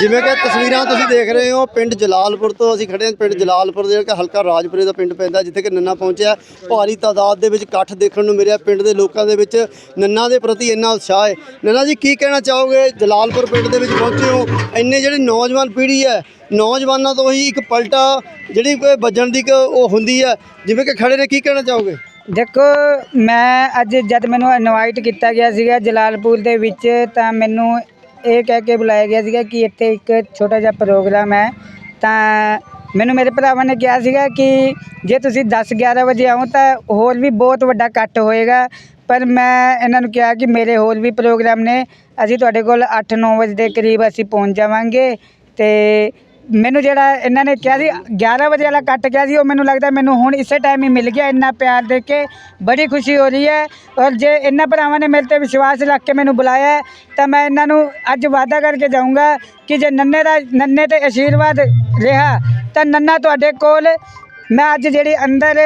ਜਿਵੇਂ ਕਿ ਤਸਵੀਰਾਂ ਤੁਸੀਂ ਦੇਖ ਰਹੇ ਹੋ, ਪਿੰਡ ਜਲਾਲਪੁਰ ਤੋਂ ਅਸੀਂ ਖੜੇ ਹਾਂ। ਪਿੰਡ ਜਲਾਲਪੁਰ ਦੇ ਜਿਹੜਾ ਹਲਕਾ ਰਾਜਪੁਰੇ ਦਾ ਪਿੰਡ ਪੈਂਦਾ, ਜਿੱਥੇ ਕਿ ਨੰਨਾ ਪਹੁੰਚਿਆ। ਭਾਰੀ ਤਾਦਾਦ ਦੇ ਵਿੱਚ ਇਕੱਠ ਦੇਖਣ ਨੂੰ ਮਿਲਿਆ। ਪਿੰਡ ਦੇ ਲੋਕਾਂ ਦੇ ਵਿੱਚ ਨੰਨਾ ਦੇ ਪ੍ਰਤੀ ਇੰਨਾ ਉਤਸ਼ਾਹ ਹੈ। ਨੰਨਾ ਜੀ, ਕੀ ਕਹਿਣਾ ਚਾਹੋਗੇ? ਜਲਾਲਪੁਰ ਪਿੰਡ ਦੇ ਵਿੱਚ ਪਹੁੰਚੇ ਹੋ। ਇੰਨੇ ਜਿਹੜੀ ਨੌਜਵਾਨ ਪੀੜ੍ਹੀ ਹੈ, ਨੌਜਵਾਨਾਂ ਤੋਂ ਹੀ ਇੱਕ ਪਲਟਾ ਜਿਹੜੀ ਵੱਜਣ ਦੀ ਇੱਕ ਉਹ ਹੁੰਦੀ ਹੈ। ਜਿਵੇਂ ਕਿ ਖੜੇ ਨੇ, ਕੀ ਕਹਿਣਾ ਚਾਹੋਗੇ? ਦੇਖੋ, ਮੈਂ ਅੱਜ ਜਦ ਮੈਨੂੰ ਇਨਵਾਈਟ ਕੀਤਾ ਗਿਆ ਸੀਗਾ ਜਲਾਲਪੁਰ ਦੇ ਵਿੱਚ, ਤਾਂ ਮੈਨੂੰ ਇਹ ਕਹਿ ਕੇ ਬੁਲਾਇਆ ਗਿਆ ਸੀਗਾ ਕਿ ਇੱਥੇ ਇੱਕ ਛੋਟਾ ਜਿਹਾ ਪ੍ਰੋਗਰਾਮ ਹੈ। ਤਾਂ ਮੈਨੂੰ ਮੇਰੇ ਭਰਾਵਾਂ ਨੇ ਕਿਹਾ ਸੀਗਾ ਕਿ ਜੇ ਤੁਸੀਂ 10 11 ਵਜੇ ਆਓ ਤਾਂ ਹੋਰ ਵੀ ਬਹੁਤ ਵੱਡਾ ਇਕੱਠ ਹੋਏਗਾ। ਪਰ ਮੈਂ ਇਹਨਾਂ ਨੂੰ ਕਿਹਾ ਕਿ ਮੇਰੇ ਹੋਰ ਵੀ ਪ੍ਰੋਗਰਾਮ ਨੇ। ਅਸੀਂ ਤੁਹਾਡੇ ਕੋਲ 8 9 ਵਜੇ ਦੇ ਕਰੀਬ ਅਸੀਂ ਪਹੁੰਚ ਜਾਵਾਂਗੇ ਅਤੇ ਮੈਨੂੰ ਜਿਹੜਾ ਇਹਨਾਂ ਨੇ ਕਿਹਾ ਸੀ 11 ਵਜੇ ਵਾਲਾ ਕੱਟ ਗਿਆ ਸੀ ਉਹ ਮੈਨੂੰ ਲੱਗਦਾ ਮੈਨੂੰ ਹੁਣ ਇਸੇ ਟਾਈਮ ਹੀ ਮਿਲ ਗਿਆ ਇੰਨਾ ਪਿਆਰ ਦੇ ਕੇ ਬੜੀ ਖੁਸ਼ੀ ਹੋ ਰਹੀ ਹੈ। ਔਰ ਜੇ ਇਹਨਾਂ ਭਰਾਵਾਂ ਨੇ ਮੇਰੇ ਤੇ ਵਿਸ਼ਵਾਸ ਰੱਖ ਕੇ ਮੈਨੂੰ ਬੁਲਾਇਆ ਹੈ, ਤਾਂ ਮੈਂ ਇਹਨਾਂ ਨੂੰ ਅੱਜ ਵਾਅਦਾ ਕਰਕੇ ਜਾਊਂਗਾ ਕਿ ਜੇ ਨੰਨੇ ਦਾ ਨੰਨੇ ਤੇ ਆਸ਼ੀਰਵਾਦ ਰਿਹਾ ਤਾਂ ਨੰਨਾ ਤੁਹਾਡੇ ਕੋਲ ਮੈਂ ਅੱਜ ਜਿਹੜੀ ਅੰਦਰ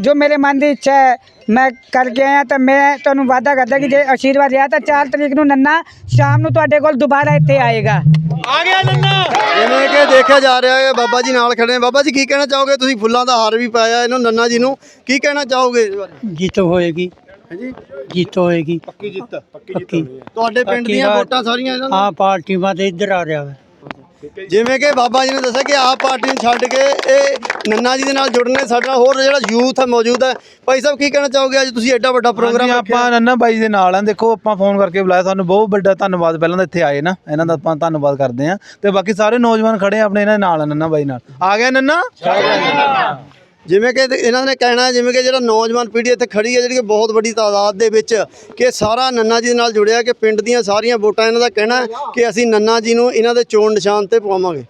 ਜੋ ਮੇਰੇ ਮਨ ਦੀ ਇੱਛਾ ਹੈ ਮੈਂ ਕਰਕੇ ਆਇਆ ਤਾਂ ਮੈਂ ਤੁਹਾਨੂੰ ਵਾਅਦਾ ਕਰਦਾ ਕਿ ਜੇ ਆਸ਼ੀਰਵਾਦ ਰਿਹਾ ਤਾਂ 4 ਤਰੀਕ ਨੂੰ ਨੰਨਾ ਸ਼ਾਮ ਨੂੰ ਤੁਹਾਡੇ ਕੋਲ ਦੁਬਾਰਾ ਇੱਥੇ ਆਏਗਾ। ਜਿਵੇਂ ਕਿ ਦੇਖਿਆ ਜਾ ਰਿਹਾ ਹੈ ਬਾਬਾ ਜੀ ਨਾਲ ਖੜੇ ਨੇ। ਬਾਬਾ ਜੀ ਕੀ ਕਹਿਣਾ ਚਾਹੋਗੇ? ਤੁਸੀਂ ਫੁੱਲਾਂ ਦਾ ਹਾਰ ਵੀ ਪਾਇਆ ਇਹਨਾਂ ਨੰਨਾ ਜੀ ਨੂੰ। ਕੀ ਕਹਿਣਾ ਚਾਹੋਗੇ ਇਸ ਬਾਰੇ? ਜਿੱਤ ਹੋਏਗੀ। ਹਾਂਜੀ। ਜਿੱਤ ਹੋਏਗੀ। ਪੱਕੀ ਜਿੱਤ ਪੱਕੀ ਤੁਹਾਡੇ ਪਿੰਡ ਬਾਕੀ ਦੀਆਂ ਰਾਤ- ਵੋਟਾਂ ਸਾਰੀਆਂ ਇਹਨਾਂ ਨੂੰ ਆ ਪਾਰਟੀ ਮਾ ਤੇ ਇੱਧਰ ਆ ਰਿਹਾ ਵਾ ਜਿਵੇਂ ਕਿ ਬਾਬਾ ਜੀ ਨੇ ਦੱਸਿਆ ਕਿ ਆਪ ਪਾਰਟੀ ਨੂੰ ਛੱਡ ਕੇ ਇਹ ਨੰਨਾ ਜੀ ਦੇ ਨਾਲ ਜੁੜਨੇ ਸਾਡੇ ਹੋਰ ਜਿਹੜਾ ਯੂਥ ਹੈ ਮੌਜੂਦ ਹੈ। ਭਾਈ ਸਾਹਿਬ ਕੀ ਕਹਿਣਾ ਚਾਹੋਗੇ? ਅੱਜ ਤੁਸੀਂ ਐਡਾ ਵੱਡਾ ਪ੍ਰੋਗਰਾਮ ਆਪਾਂ ਨੰਨਾ ਬਾਈ ਦੇ ਨਾਲ ਆ। ਦੇਖੋ ਆਪਾਂ ਫੋਨ ਕਰਕੇ ਬੁਲਾਇਆ। ਸਾਨੂੰ ਬਹੁਤ ਵੱਡਾ ਧੰਨਵਾਦ। ਪਹਿਲਾਂ ਤਾਂ ਇੱਥੇ ਆਏ ਨਾ। ਇਹਨਾਂ ਦਾ ਆਪਾਂ ਧੰਨਵਾਦ ਕਰਦੇ ਆ ਤੇ ਬਾਕੀ ਸਾਰੇ ਨੌਜਵਾਨ ਖੜੇ ਆ ਆਪਣੇ ਇਹਨਾਂ ਦੇ ਨਾਲ ਨੰਨਾ ਬਾਈ ਨਾਲ। ਆ ਗਿਆ ਨੰਨਾ। ਜਿਵੇਂ ਕਿ ਇਹਨਾਂ ਨੇ ਕਹਿਣਾ ਜਿਵੇਂ ਕਿ ਜਿਹੜਾ ਨੌਜਵਾਨ ਪੀੜ੍ਹੀ ਇੱਥੇ ਖੜੀ ਹੈ, ਜਿਹੜੀ ਕਿ ਬਹੁਤ ਵੱਡੀ ਤਾਦਾਦ ਦੇ ਵਿੱਚ ਕਿ ਸਾਰਾ ਨੰਨਾ ਜੀ ਦੇ ਨਾਲ ਜੁੜਿਆ ਕਿ ਪਿੰਡ ਦੀਆਂ ਸਾਰੀਆਂ ਵੋਟਾਂ ਇਹਨਾਂ ਦਾ ਕਹਿਣਾ ਕਿ ਅਸੀਂ ਨੰਨਾ ਜੀ ਨੂੰ ਇਹਨਾਂ ਦੇ ਚੋਣ ਨਿਸ਼ਾਨ ਤੇ ਪਵਾਵਾਂਗੇ